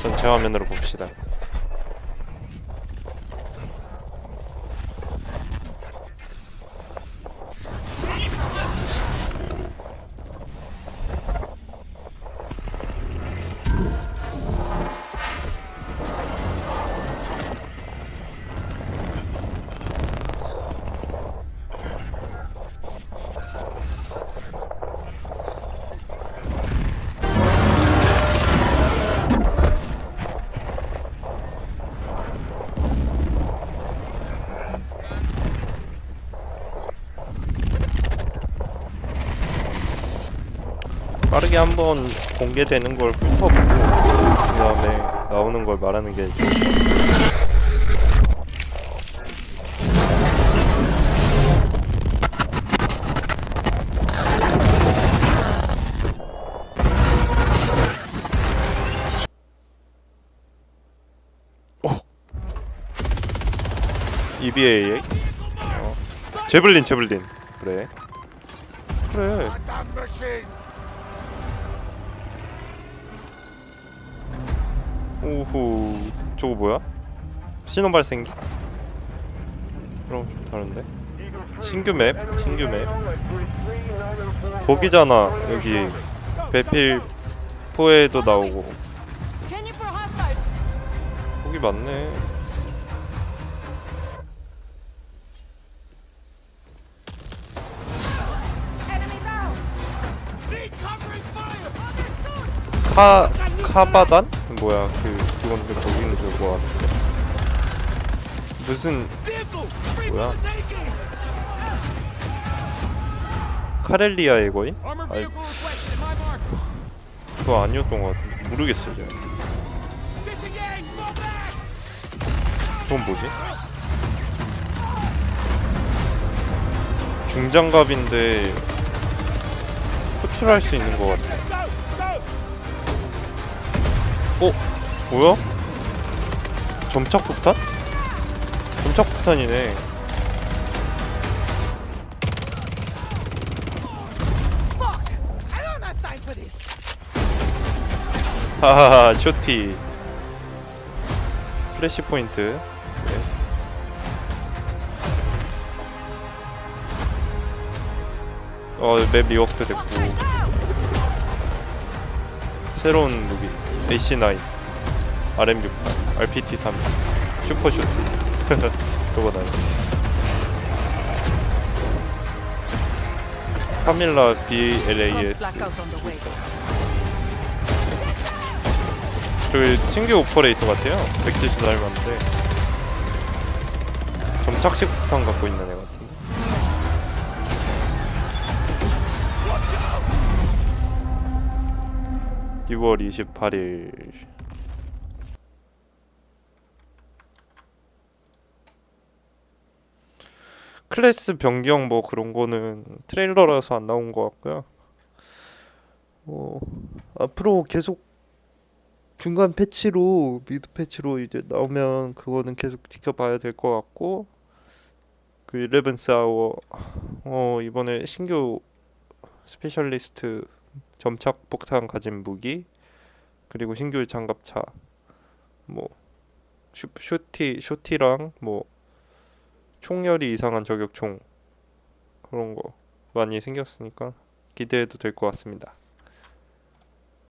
전체 화면으로 봅시다. 빠르게 한번 공개되는 걸 훑어보고 그 다음에 나오는 걸 말하는 게 좀. 어. EBA 어. 제블린 제블린 그래 그래 오호 저거 뭐야? 신호 발생기? 그럼 좀 다른데? 신규 맵? 신규 맵? 거기잖아 여기 배필 포에도 나오고. 거기 맞네. 카 카바단? 뭐야 그 그건데 거기 있는 저거 같은데 무슨 뭐야? 카렐리아의 거인? 아니 그거 아니었던 것 같은데 모르겠어요 제가 저건 뭐지? 중장갑인데 호출할 수 있는 것 같아 어? 뭐야? 점착 폭탄? 점착 폭탄이네 하하하 쇼티 플래시 포인트 네. 어맵 리워크 됐고 새로운 무기 AC9 RM68 RPT3 슈퍼슈트. 그거 나요. 카밀라 BLAS 저기 신규 오퍼레이터 같아요. 170 닮았는데. 좀 착식 폭탄 갖고 있는 애 같아. 1월 28일 클래스 변경 뭐 그런 거는 트레일러라서 안 나온 것 같고요. 어, 앞으로 계속 중간 패치로 미드 패치로 이제 나오면 그거는 계속 지켜봐야 될 것 같고 그 11스 아워 어 이번에 신규 스페셜리스트 점착 폭탄 가진 무기 그리고 신규 장갑차 뭐 슈, 쇼티 쇼티랑 뭐 총열이 이상한 저격총 그런 거 많이 생겼으니까 기대해도 될 것 같습니다.